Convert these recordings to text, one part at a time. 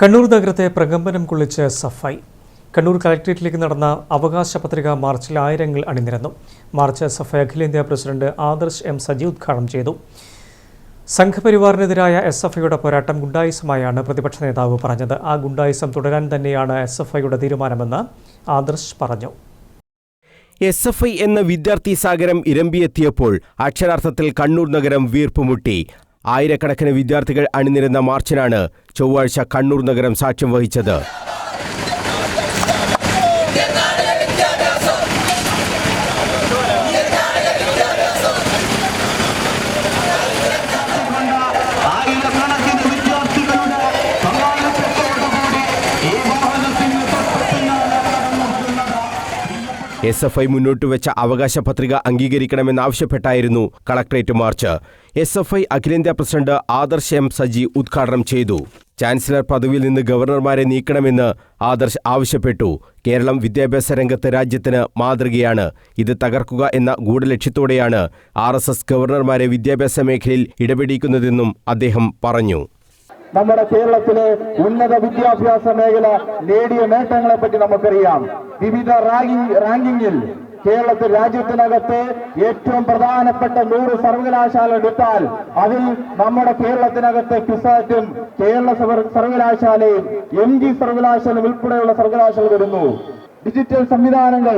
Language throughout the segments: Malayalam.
കണ്ണൂർ നഗരത്തെ പ്രകമ്പനം കൊള്ളിച്ച് സഫായി. കണ്ണൂർ കളക്ടറേറ്റിലേക്ക് നടന്ന അവകാശ പത്രിക മാർച്ചിൽ ആയിരങ്ങൾ അണിനിരന്നു. മാർച്ച് സഫായി അഖിലേന്ത്യാ പ്രസിഡന്റ് ആദർശ് എം സജി ഉദ്ഘാടനം ചെയ്തു. സംഘപരിവാറിനെതിരായ എസ് എഫ് ഐയുടെ പോരാട്ടം ഗുണ്ടായുസമായാണ് പ്രതിപക്ഷ നേതാവ് പറഞ്ഞത്. ആ ഗുണ്ടായുസം തുടരാൻ തന്നെയാണ് എസ് എഫ് ഐയുടെ തീരുമാനമെന്ന് ആദർശ് പറഞ്ഞു. എസ് എഫ് ഐ എന്ന വിദ്യാർത്ഥി സാഗരം ഇരമ്പിയെത്തിയപ്പോൾ അക്ഷരാർത്ഥത്തിൽ കണ്ണൂർ നഗരം വീർപ്പുമുട്ടി. ആയിരക്കണക്കിന് വിദ്യാർത്ഥികൾ അണിനിരുന്ന മാർച്ചിനാണ് ചൊവ്വാഴ്ച കണ്ണൂർ നഗരം സാക്ഷ്യം വഹിച്ചത്. എസ് എഫ് ഐ മുന്നോട്ട് വെച്ച അവകാശ പത്രിക അംഗീകരിക്കണമെന്നാവശ്യപ്പെട്ടായിരുന്നു collectorate march. S F I അഖിലേന്ത്യാ പ്രസിഡന്റ് ആദർശ് എം സജി ഉദ്ഘാടനം ചെയ്തു. ചാൻസലർ പദവിയിൽ നിന്ന് ഗവർണർമാരെ നീക്കണമെന്ന് ആദർശ് ആവശ്യപ്പെട്ടു. കേരളം വിദ്യാഭ്യാസ രംഗത്ത് രാജ്യത്തിന് മാതൃകയാണ്. ഇത് തകർക്കുക എന്ന ഗൂഢലക്ഷ്യത്തോടെയാണ് ആർ ഗവർണർമാരെ വിദ്യാഭ്യാസ മേഖലയിൽ ഇടപെടിക്കുന്നതെന്നും അദ്ദേഹം പറഞ്ഞു. നമ്മുടെ കേരളത്തിലെ ഉന്നത വിദ്യാഭ്യാസ മേഖല നേടിയ നേട്ടങ്ങളെ പറ്റി നമുക്കറിയാം. വിവിധ റാങ്കിങ് റാങ്കിങ്ങിൽ കേരളത്തിൽ രാജ്യത്തിനകത്ത് ഏറ്റവും പ്രധാനപ്പെട്ട നൂറ് സർവകലാശാല എടുത്താൽ അതിൽ നമ്മുടെ കേരളത്തിനകത്തെ ക്യുസാറ്റും കേരള സർവകലാശാലയും എം ജി സർവകലാശാലയും ഉൾപ്പെടെയുള്ള സർവകലാശാല വരുന്നു. ഡിജിറ്റൽ സംവിധാനങ്ങൾ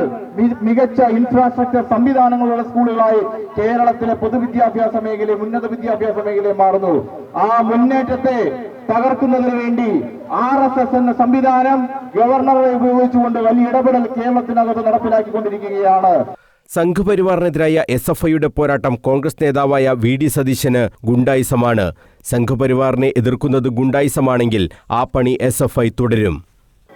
മികച്ച ഇൻഫ്രാസ്ട്രക്ചർ സംവിധാനങ്ങളുള്ള സ്കൂളുകളായി കേരളത്തിലെ പൊതുവിദ്യാഭ്യാസ മേഖലയും ഉന്നത വിദ്യാഭ്യാസ മേഖലയും മാറുന്നു. ആ മുന്നേറ്റത്തെ തകർക്കുന്നതിന് വേണ്ടി ആർ എസ് എസ് എന്ന സംവിധാനം ഗവർണറെ ഉപയോഗിച്ചുകൊണ്ട് വലിയ ഇടപെടൽ കേരളത്തിനകത്ത് നടപ്പിലാക്കിക്കൊണ്ടിരിക്കുകയാണ്. സംഘപരിവാറിനെതിരായ എസ് എഫ് ഐയുടെ പോരാട്ടം കോൺഗ്രസ് നേതാവായ വി ഡി സതീശന് ഗുണ്ടായിസമാണ്. സംഘപരിവാറിനെ എതിർക്കുന്നത് ഗുണ്ടായിസമാണെങ്കിൽ ആ പണി എസ് എഫ് ഐ തുടരും.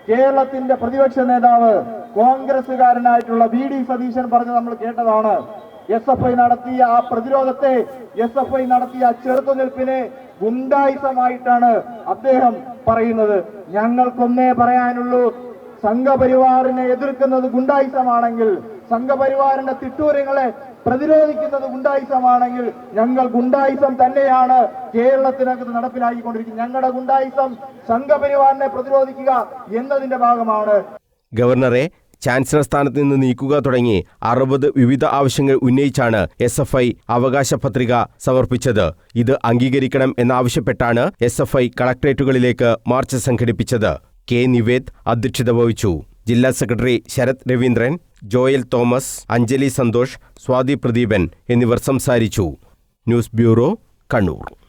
കേരളത്തിന്റെ പ്രതിപക്ഷ നേതാവ് കോൺഗ്രസുകാരനായിട്ടുള്ള വി ഡി സതീശൻ പറഞ്ഞ് നമ്മൾ കേട്ടതാണ്. എസ് എഫ് ഐ നടത്തിയ ആ പ്രതിരോധത്തെ എസ് എഫ് ഐ നടത്തിയ ചെറുത്തുനിൽപ്പിനെ ഗുണ്ടായുസമായിട്ടാണ് അദ്ദേഹം പറയുന്നത്. ഞങ്ങൾക്കൊന്നേ പറയാനുള്ളൂ സംഘപരിവാറിനെ എതിർക്കുന്നത് ഗുണ്ടായിസമാണെങ്കിൽ സംഘപരിവാറിന്റെ തിട്ടൂരങ്ങളെ പ്രതിരോധിക്കുന്നത് ഗുണ്ടായിസമാണെങ്കിൽ ഞങ്ങൾ ഗുണ്ടായിസം തന്നെയാണ് കേരളത്തിനകത്ത് നടപ്പിലാക്കിക്കൊണ്ടിരിക്കുന്നത്. ഞങ്ങളുടെ ഗുണ്ടായിസം സംഘപരിവാറിനെ പ്രതിരോധിക്കുക എന്നതിന്റെ ഭാഗമാണ്. ഗവർണറെ ചാൻസലർ സ്ഥാനത്ത് നിന്ന് നീക്കുക തുടങ്ങി അറുപത് വിവിധ ആവശ്യങ്ങൾ ഉന്നയിച്ചാണ് എസ് എഫ് ഐ അവകാശ പത്രിക സമർപ്പിച്ചത്. ഇത് അംഗീകരിക്കണം എന്നാവശ്യപ്പെട്ടാണ് എസ് എഫ് ഐ കളക്ട്രേറ്റുകളിലേക്ക് മാർച്ച് സംഘടിപ്പിച്ചത്. കെ നിവേദ് അധ്യക്ഷത വഹിച്ചു. ജില്ലാ സെക്രട്ടറി ശരത് രവീന്ദ്രൻ ജോയൽ തോമസ് അഞ്ജലി സന്തോഷ് സ്വാതി പ്രദീപൻ എന്നിവർ സംസാരിച്ചു. News bureau Kannur.